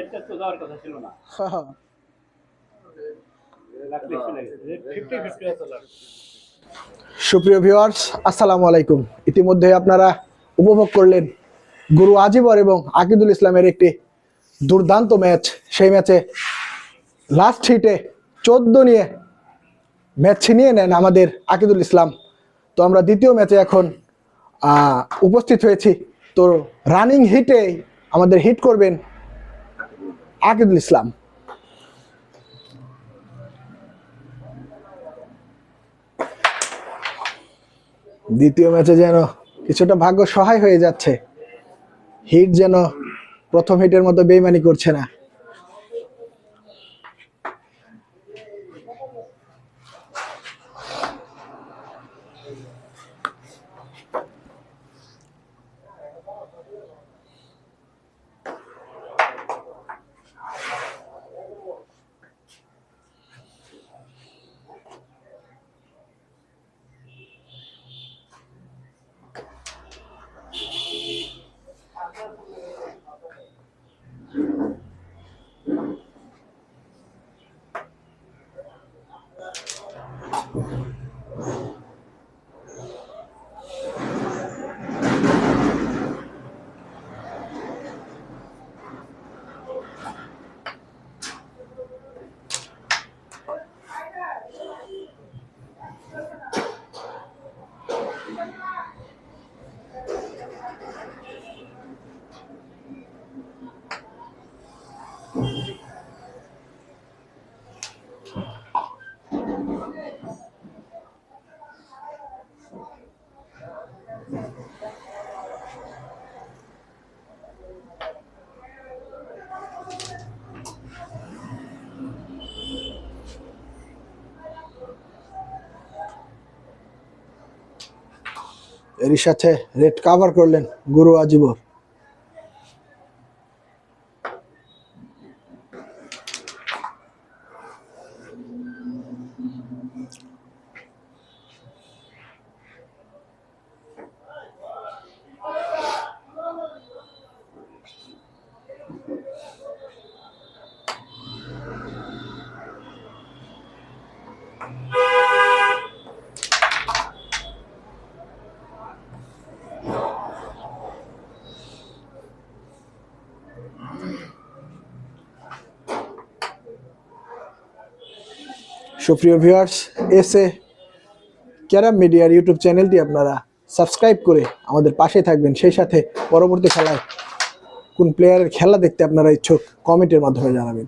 সুপ্রিয় ভিউয়ার্স, আসসালামু আলাইকুম। ইতিমধ্যে আপনারা উপভোগ করলেন গুরু আজিবর এবং আকিদুল ইসলামের একটি দুর্দান্ত ম্যাচ। সেই ম্যাচে লাস্ট হিটে চোদ্দ নিয়ে ম্যাচ ছিনিয়ে নেন আমাদের আকিদুল ইসলাম। তো আমরা দ্বিতীয় ম্যাচে এখন উপস্থিত হয়েছি। তো রানিং হিটে আমাদের হিট করবেন আকিদুল ইসলাম। দ্বিতীয় ম্যাচে যেন কিছুটা ভাগ্য সহায় হয়ে যাচ্ছে, হিট যেন প্রথম হিটের মতো বেইমানি করছে না। এরই সাথে রেড কাভার করলেন গুরু আজিবর। সুপ্রিয় ভিউয়ার্স এসে ক্যারাম মিডিয়ার ইউটিউব চ্যানেলটি আপনারা সাবস্ক্রাইব করে আমাদের পাশে থাকবেন। সেই সাথে পরবর্তী খেলায় কোন প্লেয়ারের খেলা দেখতে আপনারা ইচ্ছুক কমেন্টের মাধ্যমে জানাবেন।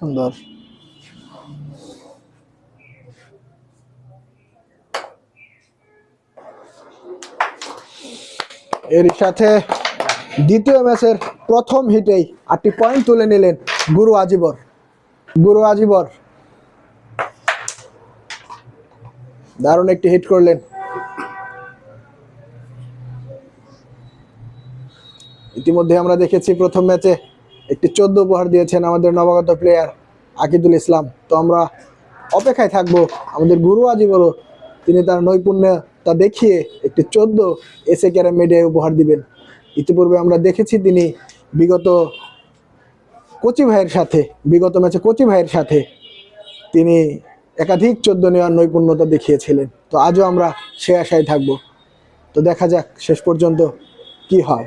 সুন্দর। এর সাথে দ্বিতীয় ম্যাচের প্রথম হিটেই আটটি পয়েন্ট তুলে নিলেন গুরু আজিবর। গুরু আজিবর দারুণ একটি হিট করলেন। ইতিমধ্যে আমরা দেখেছি প্রথম ম্যাচে একটি চোদ্দ উপহার দিয়েছেন আমাদের নবাগত প্লেয়ার আকিদুল ইসলাম। তো আমরা অপেক্ষায় থাকব আমাদের গুরু আজিবরও তিনি তার নৈপুণ্য তা দেখিয়ে একটি চোদ্দ এসে ক্যারাম মিডিয়ায় উপহার দিবেন। ইতিপূর্বে আমরা দেখেছি তিনি বিগত কোচি ভাইয়ের সাথে, বিগত ম্যাচে কোচি ভাইয়ের সাথে তিনি একাধিক চোদ্দ নেওয়ার নৈপুণ্যতা দেখিয়েছিলেন। তো আজও আমরা সে আশায় থাকব। তো দেখা যাক শেষ পর্যন্ত কি হয়।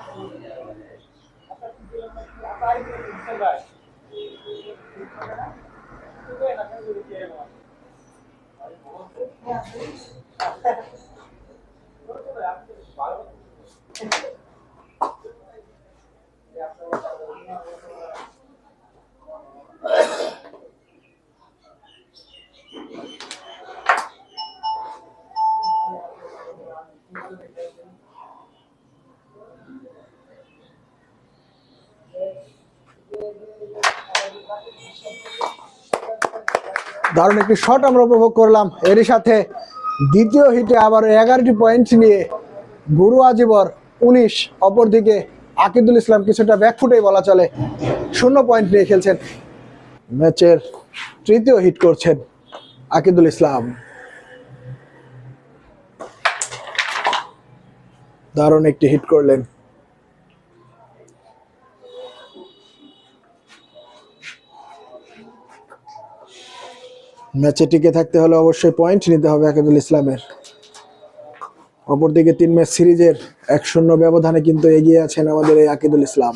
দারুণ একটি শট আমরা উপভোগ করলাম। এরই সাথে দ্বিতীয় হিটে আবার এগারোটি পয়েন্ট নিয়ে গুরু আজিবর উনিশ, অপরদিকে আকিদুল ইসলাম কিছুটা ব্যাকফুটেই বলা চলে। শূন্য পয়েন্ট নিয়ে খেলছেন। ম্যাচের তৃতীয় হিট করছেন আকিদুল ইসলাম। দারুণ একটি হিট করলেন। ম্যাচে টিকে থাকতে হলে অবশ্যই পয়েন্ট নিতে হবে আকিদুল ইসলামের। অপরদিকে তিন ম্যাচ সিরিজের এক শূন্য ব্যবধানে কিন্তু এগিয়ে আছেন আমাদের এই আকিদুল ইসলাম।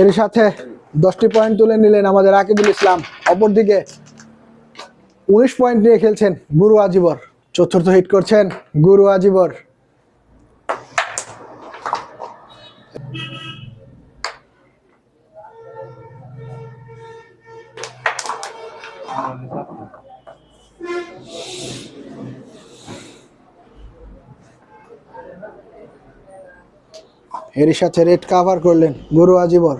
এর সাথে দশটি পয়েন্ট তুলে নিলেন আমাদের আকিদুল ইসলাম। অপরদিকে উনিশ পয়েন্ট নিয়ে খেলছেন গুরু আজিবর। চতুর্থ হিট করছেন গুরু আজিবর। এরই সাথে রেড কাভার করলেন গুরু আজিবর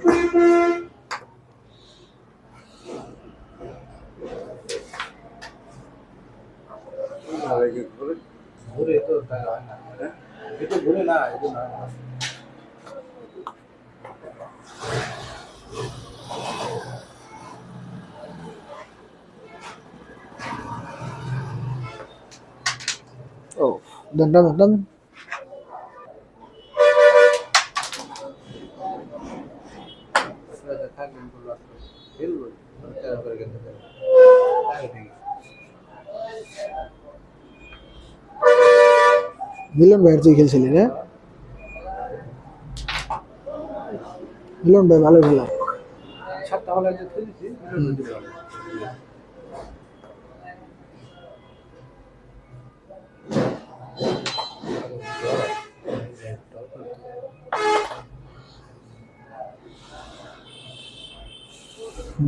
ও। দেন দেন মিলন ভাইয়ের তুই খেলছিলি রে? মিলন ভাই ভালো খেলা। সাতটা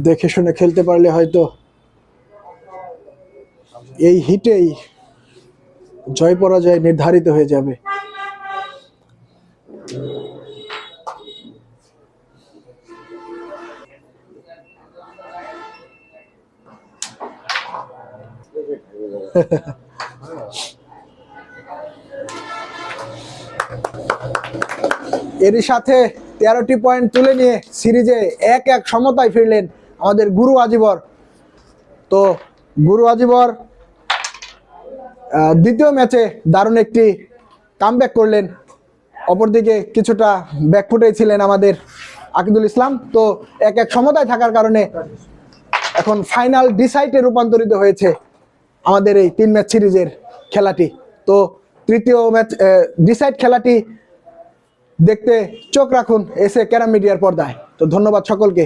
দেখে শুনে খেলতে পারলে হয়তো এই হিটেই জয় পরাজয় নির্ধারিত হয়ে যাবে। এরই সাথে তেরোটি পয়েন্ট তুলে নিয়ে সিরিজে এক এক সমতায় ফিরলেন আমাদের গুরু আজিবর। তো গুরু আজিবর দ্বিতীয় ম্যাচে দারুণ একটি কামব্যাক করলেন। অপরদিকে কিছুটা ব্যাক ব্যাকফুটেই ছিলেন আমাদের আকিদুল ইসলাম। তো এক এক সমতায় থাকার কারণে এখন ফাইনাল ডিসাইডে রূপান্তরিত হয়েছে আমাদের এই তিন ম্যাচ সিরিজের খেলাটি। তো তৃতীয় ম্যাচ ডিসাইড খেলাটি দেখতে চোখ রাখুন এসে ক্যারাম মিডিয়ার পর্দায়। তো ধন্যবাদ সকলকে।